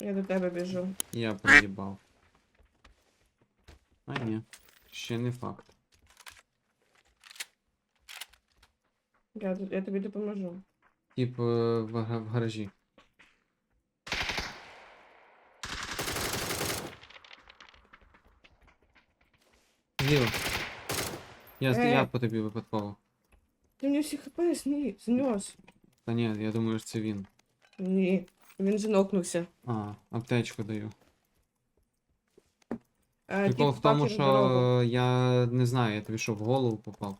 Я до тебе біжу. Я проїбав. А ні. Ще не факт. Я, тут- я тобі допоможу. Тип е, в, га- в гаражі. Зліва. Я, з- Е. я по тобі випадково. Ти мені всі хп сні, знес. Та ні, я думаю, що це він. Ні. Він же нокнувся. А, аптечку даю. Е, Прикол в тому, дорогу. що я не знаю, я тобі що в голову попав.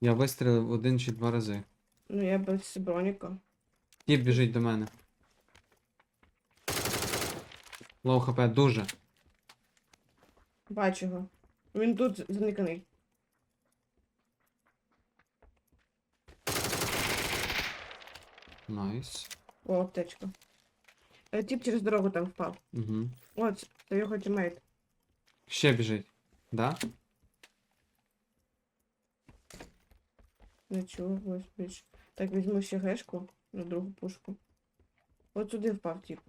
Я вистрілив один чи два рази. Ну я без броніка. Тіп біжить до мене. Лоу хп дуже. Бачу його. Він тут заниканий. Найс. О, аптечка. Е, Тіп через дорогу там впав. Угу. От, це його тімейт. Ще біжить. Да? Чув, ось. Так, візьму ще гешку на другу пушку. От сюди впав тіп.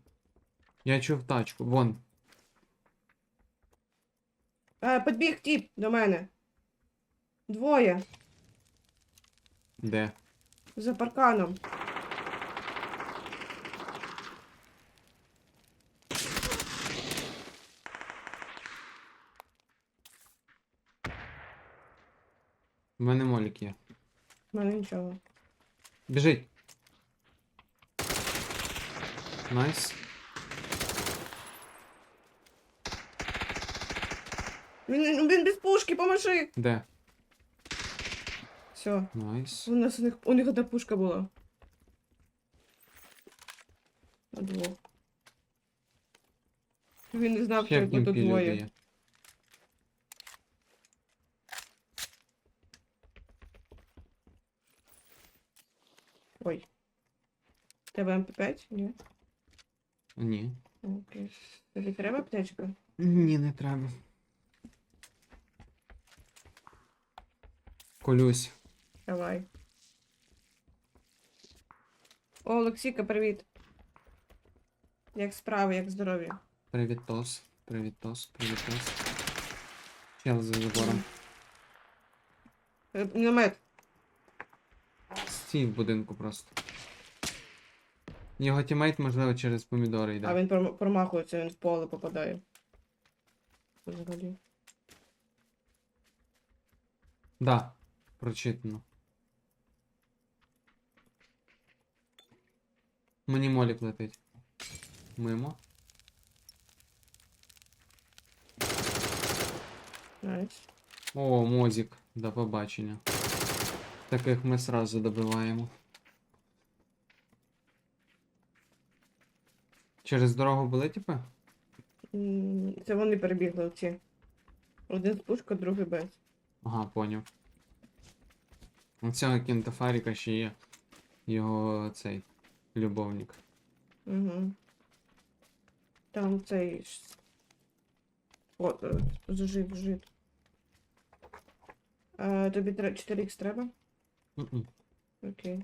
Я чув тачку. Вон. А, підбіг тіп до мене. Двоє. Де? За парканом. У мене молік є. У мене нічого. Біжить. Найс. Він, він без пушки, поможи! Де? Все. Найс. У нас у них, у них одна пушка була. На двох. Він не знав, Ще що тут люди двоє. є. Ой. Тебе МП5? Ні. Ні. Окей. Тобі треба аптечка? Ні, не треба. Колюсь. Давай. О, Олексійка, привіт. Як справи, як здоров'я? Привіт, Тос. Привіт, Тос. Привіт, Тос. Чел за забором. Е, Міномет. Стій в будинку просто. Його тімейт, можливо, через помідори йде. А він пром- промахується, він в поле попадає. Взагалі. Да, прочитано. Мені молік летить. Мимо. Найс. О, мозік. До побачення. Таких ми сразу добиваємо. Через дорогу були типи? Це вони перебігли оці. Один з пушка, другий без. Ага, поняв. У цього кінтофаріка ще є його цей любовник. Угу. Там цей. О, е, зажив, жив. А, тобі 4х треба? Окей.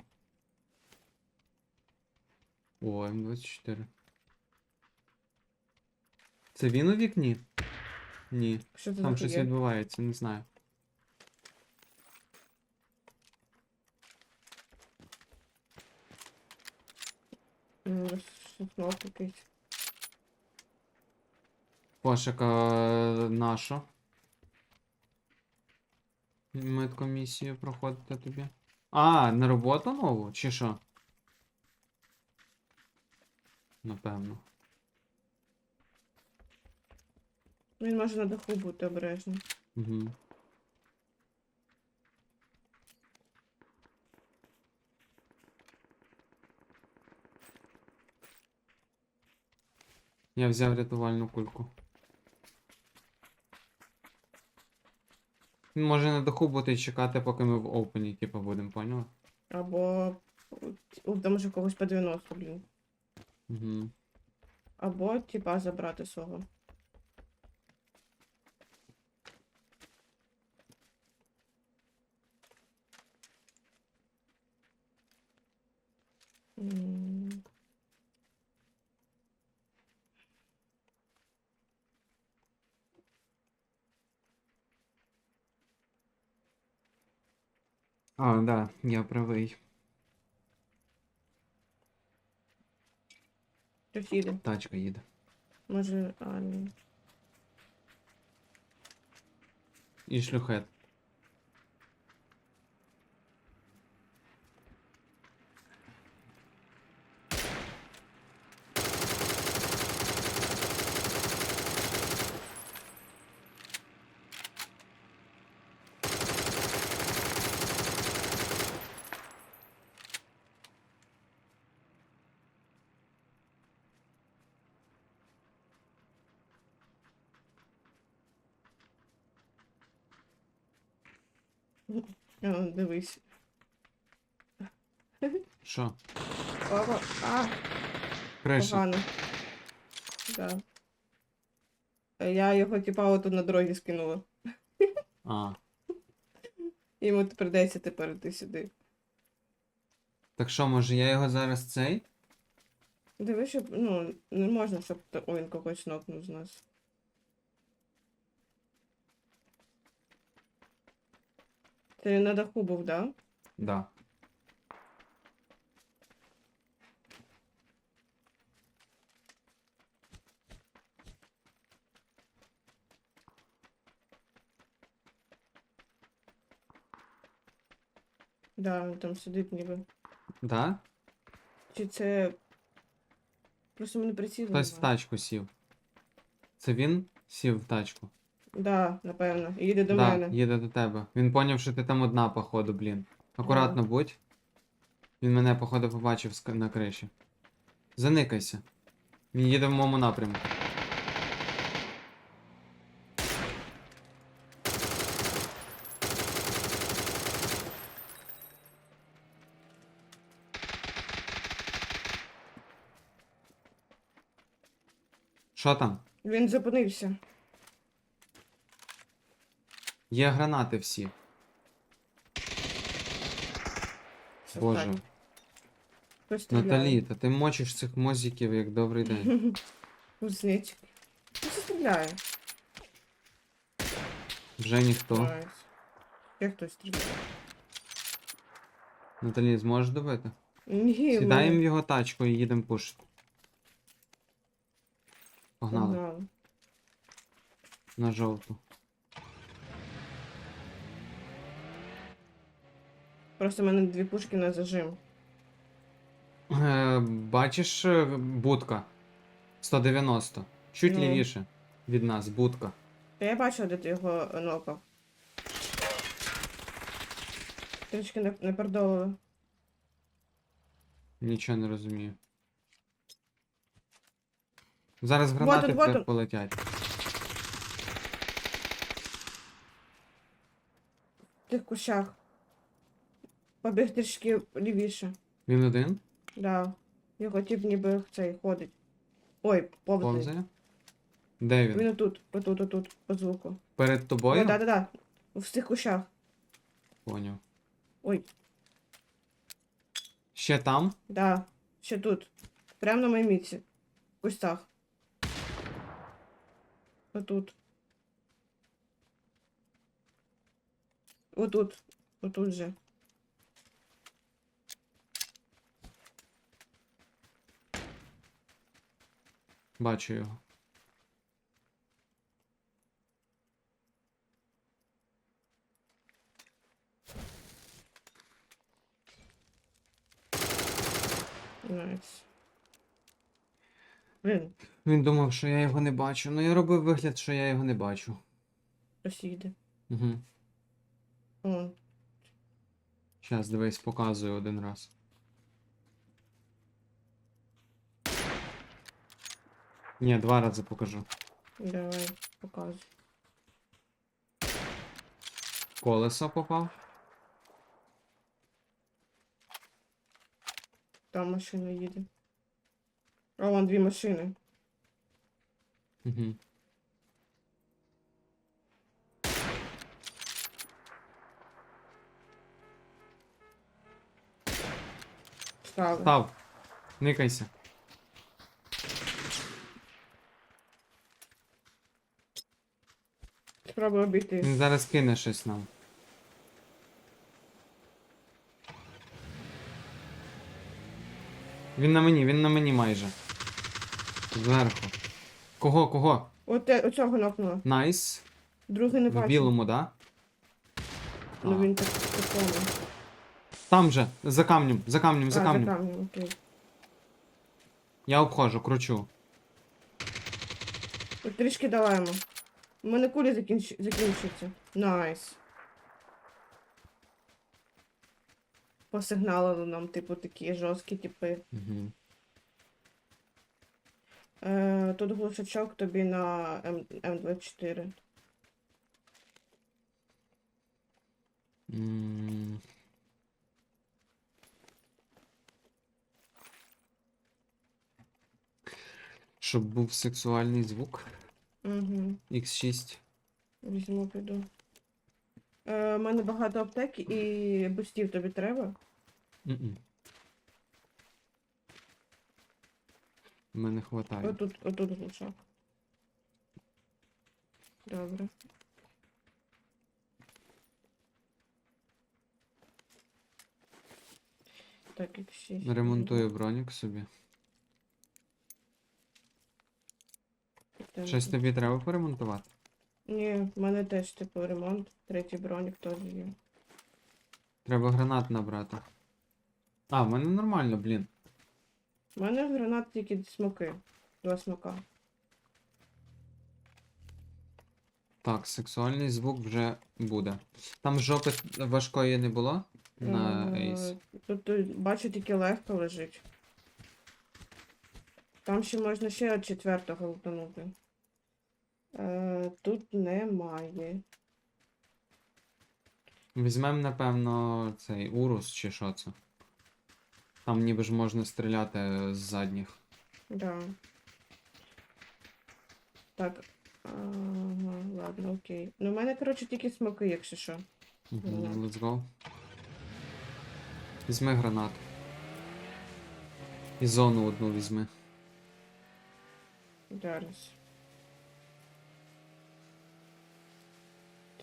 О, М24. Це він у вікні? Ні. Що це Там щось відбувається, не знаю. М, Шифнов якийсь. Пошука наша. Медкомісію проходити тобі. А, на роботу нову? Чи що? Напевно. Він може на даху бути обережно. Угу. Я взяв рятувальну кульку. Він може на даху бути і чекати, поки ми в опені, типу, будемо, поняла? Або. Там може когось по 90, блін. Угу. Або, типа, забрати свого. А, да, я правый. Тут їде. Тачка еда. Може, а, ні. І. А, дивись. Що? Опа, а, Криша. погано. Да. Я його типа отут на дорогі скинула. А. Йому придеться тепер іти сюди. Так що, може я його зараз цей? Дивись, щоб, ну, не можна, щоб Ой, він когось нокнув з нас. Ти на даху був, да? Да. Да, він там сидить ніби. Да? Чи це. Просто мене прицілили. Хтось в тачку сів. Це він сів в тачку? Да, напевно. Їде до да, мене. їде до тебе. Він поняв, що ти там одна, походу, блін. Акуратно будь. Він мене, походу, побачив на криші. Заникайся. Він їде в моєму напрямку. Що там? Він зупинився. Є гранати всі. Все, Боже. Наталі, та ти мочиш цих мозиків як добрий день. Кузнечик. Хтось стріляє. Вже ніхто. Як хтось стріляє? Наталі, зможеш добити? Ні, Сідаємо в його тачку і їдемо пушити. Погнали. Погнали. На жовту. Просто в мене дві пушки на зажим. Е, бачиш е, будка? 190. Чуть Ну. лівіше від нас, будка. Та я бачила, де ти його нокав. Трішки не, не пердолили. Нічого не розумію. Зараз гранати в тебе вот полетять. В тих кущах. Побіг трішки лівіше. Він один? Да. Його тип ніби цей ходить. Ой, повзає. Повзає? Де він? Він отут, отут, отут, по звуку. Перед тобою? О, да, да, да. В цих кущах. Поняв. Ой, Ще там? да. Ще тут. Прямо на моїй мітці. В кустах. Отут. Отут. Отут же. Бачу його. Найс. Блін, Він думав, що я його не бачу. Ну я робив вигляд, що я його не бачу. хтось їде. Угу. О, Щас, дивись, показую один раз. Ні, два рази покажу. давай, показуй. Колесо попав. Там машина їде. О, вон дві машини. Угу. Стали. Став. Никайся. Спробую обійти. Він зараз кине щось нам. Він на мені, він на мені майже. Зверху. Кого, кого? От е, оцього нокнула. Найс. Другий не бачу. В білому, да? Ну він так такому. Там же, за камнем, за камнем, за камнем. За камнем, окей. Я обхожу, кручу. Трішки давай йому. У мене кулі закінч... закінчуються. Найс. Посигналили нам, типу, такі жорсткі типи. Угу. Е, тут глушачок тобі на М... М24. М. Щоб був сексуальний звук. Угу. X6. Візьму, піду. Е, у мене багато аптек і бустів тобі треба. Мгм. Мене хватає. Отут, отут глушак. Добре. Так, як ще. Ремонтую бронік собі. Щось тобі треба поремонтувати? Ні, в мене теж типу ремонт. Третій бронік теж є. Треба гранат набрати. А, в мене нормально, блін. У мене гранат тільки смоки. Два смока. Так, сексуальний звук вже буде. Там жопи важкої не було на Е, ейс. Тут, тут бачу, тільки легко лежить. Там ще можна ще четвертого лутанути. Е, тут немає. Візьмем, напевно, цей урус чи що це. Там ніби ж можна стріляти з задніх. Да. Так. Ага, ладно, окей. Ну, в мене, коротше, тільки смоки, якщо що. Угу, Гранат. let's go. Візьми гранат. І зону одну візьми. Зараз.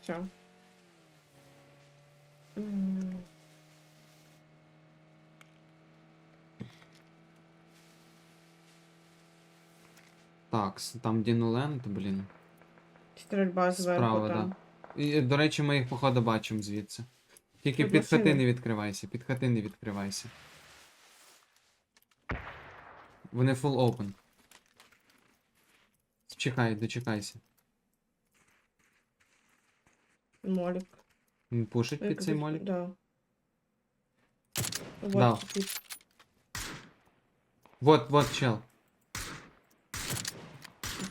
Все. М, Так, там Дінуленд, блін. Стрільба зверху Справа, там. да. І, до речі, ми їх, походу, бачимо звідси. Тільки Тут під хати не відкривайся, під хати не відкривайся. Вони full open. Чекай, дочекайся. Молік. Він пушить під цей молік. Да. Вот, Да. типу, Вот, вот, чел.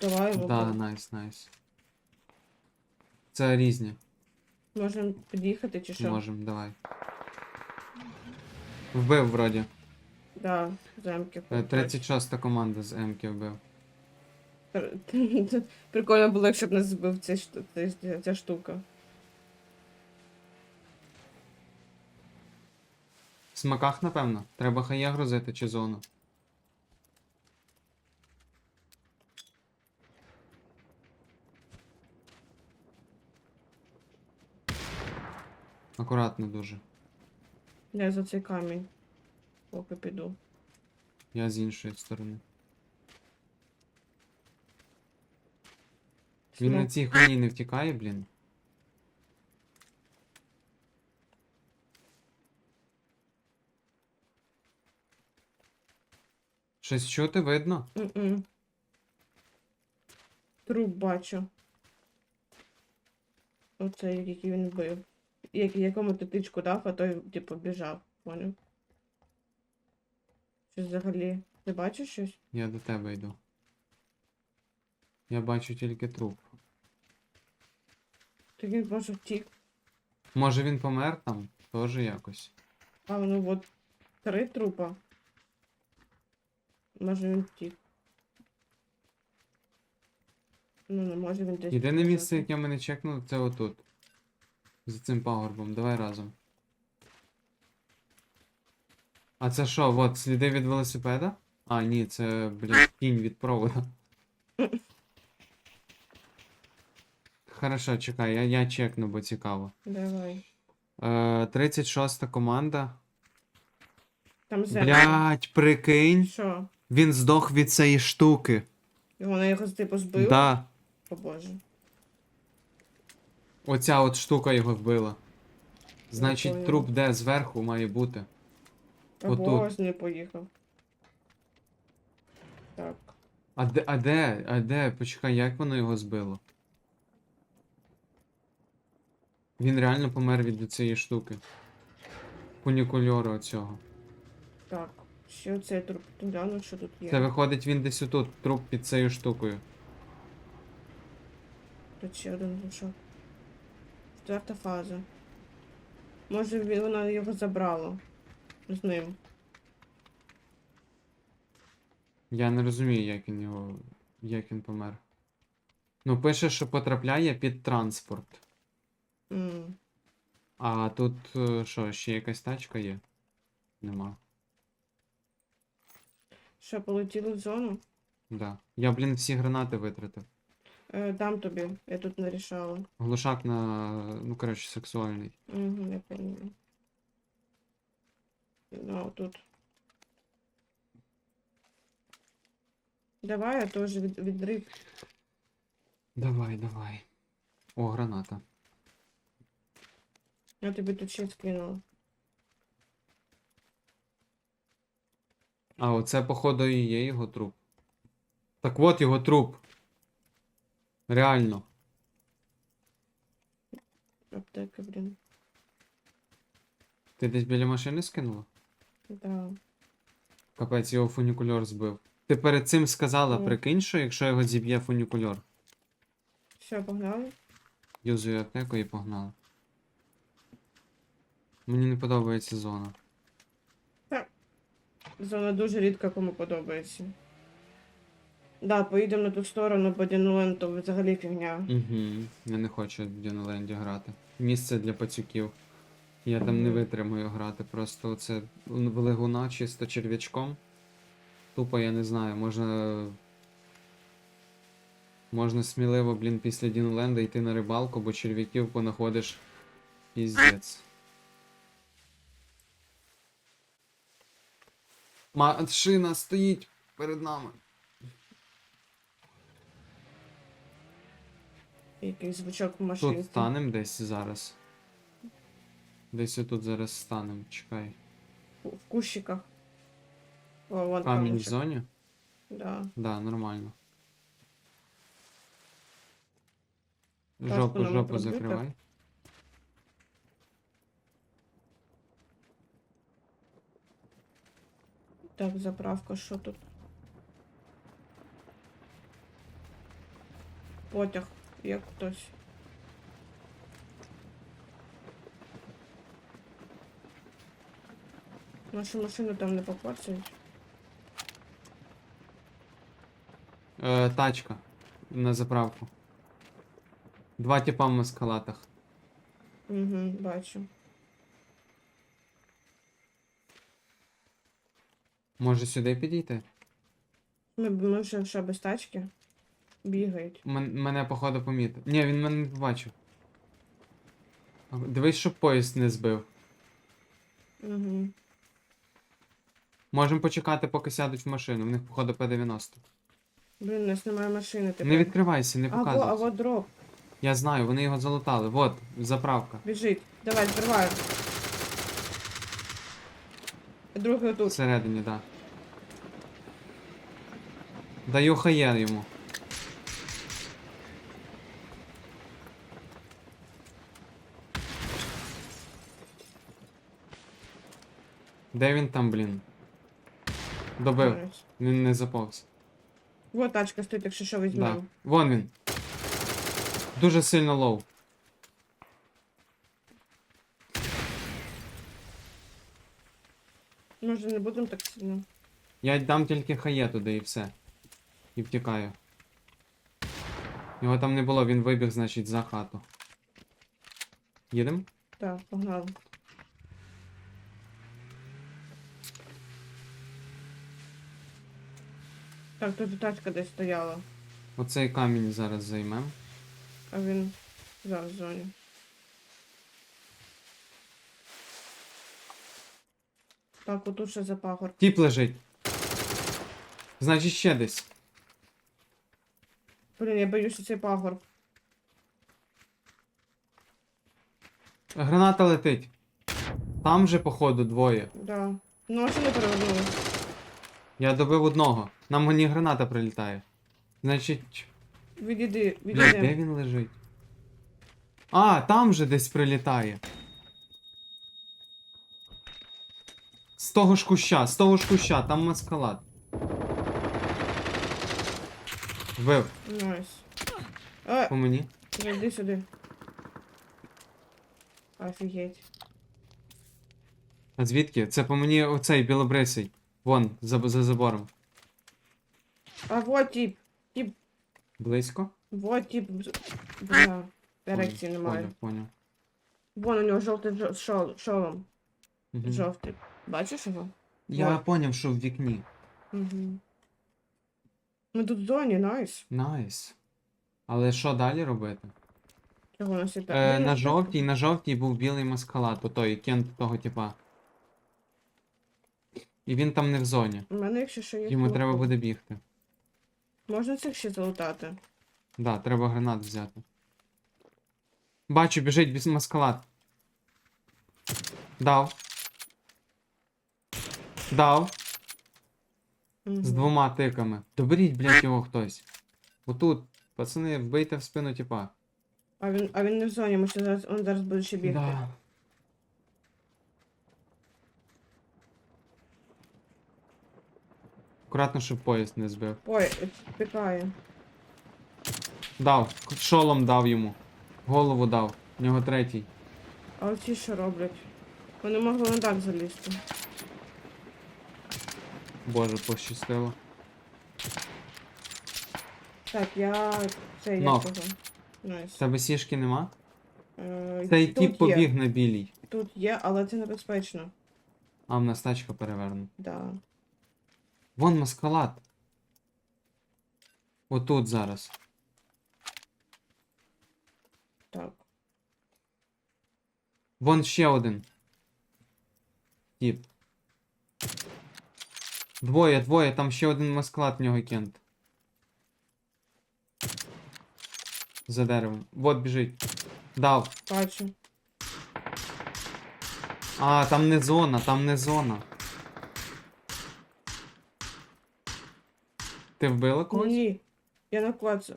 Давай його. Да, найс, найс. Це різні. Можемо під'їхати чи що? Можем, давай. Вбив вроді. Да, замки. Е, 36 команда з М-ки вбив. Прикольно було, якщо б нас збив ця, ця, ця штука. Смаках, напевно. Треба хає грузити чи зону. Акуратно дуже. Я за цей камінь. Поки піду. Я з іншої сторони. Він на цій хуйні не втікає, блін. Щось чути видно? М-м. Труп бачу. Оцей, який він бив. Як, якому ти тичку дав, а той, типу, біжав. Поняв? Щось взагалі. Ти бачиш щось? Я до тебе йду. Я бачу тільки труп. Так він може втік. Може він помер там? Тоже якось. А, ну от три трупа. Може він. Ну, не може він десь. Єдине місце, яке мене чекнуло, це отут. За цим пагорбом. Давай разом. А це що, от, сліди від велосипеда? А, ні, це, блін, кінь від провода. Хорошо, чекай, я, я чекну, бо цікаво. Давай. Е, 36 команда. Там. Блять, прикинь. Що? Він здох від цієї штуки. І вона його типу збив? Да. О боже. Оця от штука його вбила. Значить, труп де зверху має бути. А Отут. боже, не поїхав. Так. А де, а де, а де? Почекай, як воно його збило? Він реально помер від цієї штуки. Фунікульору оцього. Так. Ще цей труп гляну, що тут є. Це виходить він десь отут, труп під цією штукою. Тут ще один лишок. Четверта фаза. Може він- вона його забрала. З ним. Я не розумію, як він його. як він помер. Ну, пише, що потрапляє під транспорт. М. А тут е, що, ще якась тачка є? Нема. Що, полетіли в зону? Да. Я, блін, всі гранати витратив. Е, дам тобі, я тут не рішала. Глушак на. ну, коротше, сексуальний. Угу, я поняла. Ну, тут. Давай, я теж від, відрив. Давай, давай. О, граната. Я тобі тут ще скинула. А, оце, походу, і є його труп. Так от його труп. Реально. Аптека, блін. Ти десь біля машини скинула? Да. Капець, його фунікульор збив. Ти перед цим сказала, Ні. прикинь, що якщо його зіб'є фунікульор. Все, погнали? Юзую аптеку і погнали. Мені не подобається зона. Зона дуже рідко кому подобається. Да, поїдемо на ту сторону, бо Дінуен то взагалі фігня. Угу. Я не хочу в Діноленді грати. Місце для пацюків. Я там не витримую грати. Просто оце в легуна чисто черв'ячком. Тупо я не знаю, можна. Можна сміливо, блін, після Діноленда йти на рибалку, бо черв'яків понаходиш піздець. Машина стоїть перед нами. Якийсь звучок в. Тут станем десь зараз. Десь отут зараз станем, чекай. В кущиках. О, вон Камінь в зоні? Да. Да, нормально. Жопу, жопу закривай. Так, заправка, що тут? Потяг, як хтось. Нашу машину там не попацають. Е, тачка. На заправку. Два типа в маскалатах. Угу, бачу. Може сюди підійти? Ми, ми вже ще без тачки. Бігають. Мен- мене, походу, помітив. Ні, він мене не побачив. А, Дивись, щоб поїзд не збив. Угу. Можемо почекати, поки сядуть в машину. В них, походу, П-90. Блін, у нас немає машини тепер. Не відкривайся, не А, во, а показуйся. вот дроп. Я знаю, вони його залутали. Вот, заправка. Біжить. Давай, відкриваю. Другий отут. Всередині, да. Даю хає йому. Де він там, блін? Добив. Він не заповз. Вот тачка стоїть, якщо що Да. візьмемо. Вон він. Дуже сильно лоу. Може не будемо так сильно. Я дам тільки хає туди і все. І втікаю. Його там не було, він вибіг, значить, за хату. Їдем? Так, погнали. Так, тут тачка десь стояла, Оцей камінь зараз займем. а він зараз в зоні. Так, отут ще за пагор. Тіп лежить. Значить, ще десь. Блін, я боюся цей пагор. Граната летить. Там же, походу, двоє. Да. Ну, а що не перевернули? Я добив одного. Нам мені граната прилітає. Значить. Відійди, Бля, де відійди. він лежить? А, там же десь прилітає. З того ж куща, з того ж куща, там маскалад. Вбив Найс. А, по мені. йди сюди. Офігеть. А звідки? Це по мені оцей білобрисий. Вон, за, за забором. А вот тип. Близько? Вот тип. Бля. Ерекції немає. Поняв, поняв. Вон у нього жовтий жо- шол, шолом. Мгм. Жовтий. Бачиш його? Я Вот. поняв, що в вікні. Угу. Ми тут в зоні, найс. Найс. Але що далі робити? Чого у нас так? Е, на жовтій, на жовтій був білий маскалат, маскалад, отой кент того типа. І він там не в зоні. У мене якщо що є. Йому кнопка. треба буде бігти. Можна цих ще залутати? Да, треба гранат взяти. Бачу, біжить без маскалад. Дав. Дав. З двома тиками. Доберіть, блядь, його хтось. Отут. Пацани, вбийте в спину типа. А він, а він не в зоні, ми ще зараз, він зараз буде ще бігти. Да. Акуратно, щоб поїзд не збив. Ой, пікає. Дав. Шолом дав йому. Голову дав. В нього третій. А оці що роблять? Вони могли на дах залізти. Боже, пощастило. Так, я. Це я. Найс. В тебе сішки нема? Е, Цей тут тіп є. побіг на білій. Тут є, але це небезпечно. А в нас тачка перевернута. Да. Вон маскалад. Отут зараз. Так. Вон ще один. Тіп. Двоє, двоє, там ще один маскалад в нього кент. За деревом. Вот біжить. Дав. Бачу. А, там не зона, там не зона. Ти вбила когось? Ні. Я на коцу.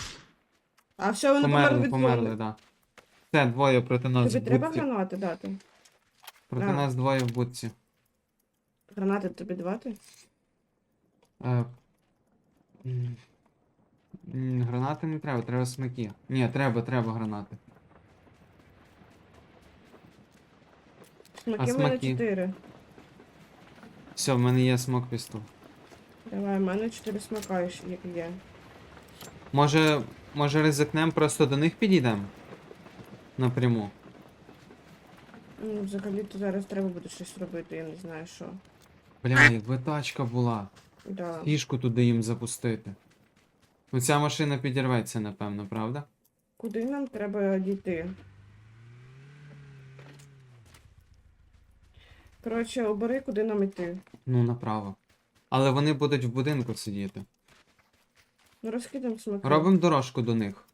А все, вони померли Померли, від померли, да. Це двоє проти нас Тобі в треба будці. гранати дати? Проти А. нас двоє в будці. Гранати тобі давати? Е, Гранати не треба, треба смаки. Ні, треба, треба гранати. Смаки в мене смаки? 4. Все, в мене є смок пістол. Давай, в мене 4 смака, ще як є. Може, може ризикнем, просто до них підійдемо? Напряму. Ну, взагалі-то зараз треба буде щось робити, я не знаю що. Бля, якби тачка була. Да. Фішку туди їм запустити. Ну ця машина підірветься, напевно, правда? Куди нам треба дійти? Коротше, обери, куди нам йти. Ну, направо. Але вони будуть в будинку сидіти. Ну розкидаємо смаки. Робимо дорожку до них.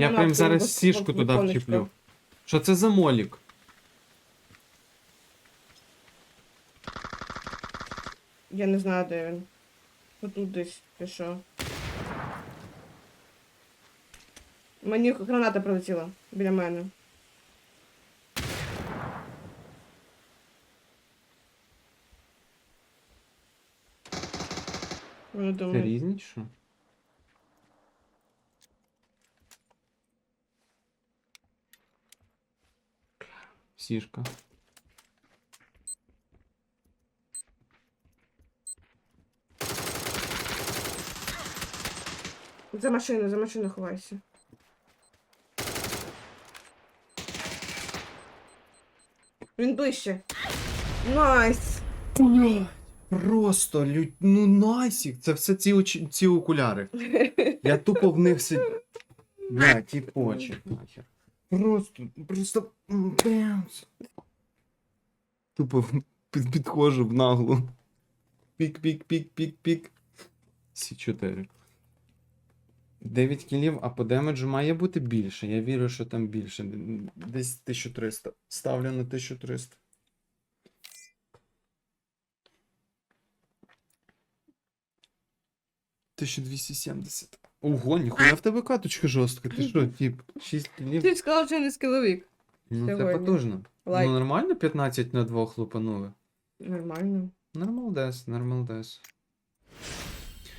Я прям зараз в- сішку в туди вчіплю. Що це за молік? Я не знаю, де він. Отут десь, ти що. Мені граната прилетіла біля мене. Я Це думаю, різні чи що? Сішка. за машину, за машину ховайся. Він ближче. Найс! Просто лю... ну найсік, це все ці, очі... ці окуляри. Я тупо в них сидів. Бля, ті очі, нахер. Просто, просто. м. Тупо під- підходжу в наглу. Пік, пік, пік, пік, пік. Сі 4. 9 кілів, а по демеджу має бути більше. Я вірю, що там більше. Десь 1300. Ставлю на 1300. Тисяча двісті сімдесят. Ого, ніхуя в тебе каточка жорстка. Ти що, тип, 6 кілів? Ти ж сказав, що я не скіловик. Ну це сьогодні. потужно. Лайк. Ну нормально 15 на 2 лупанули? Нормально. Нормалдес, нормалдес.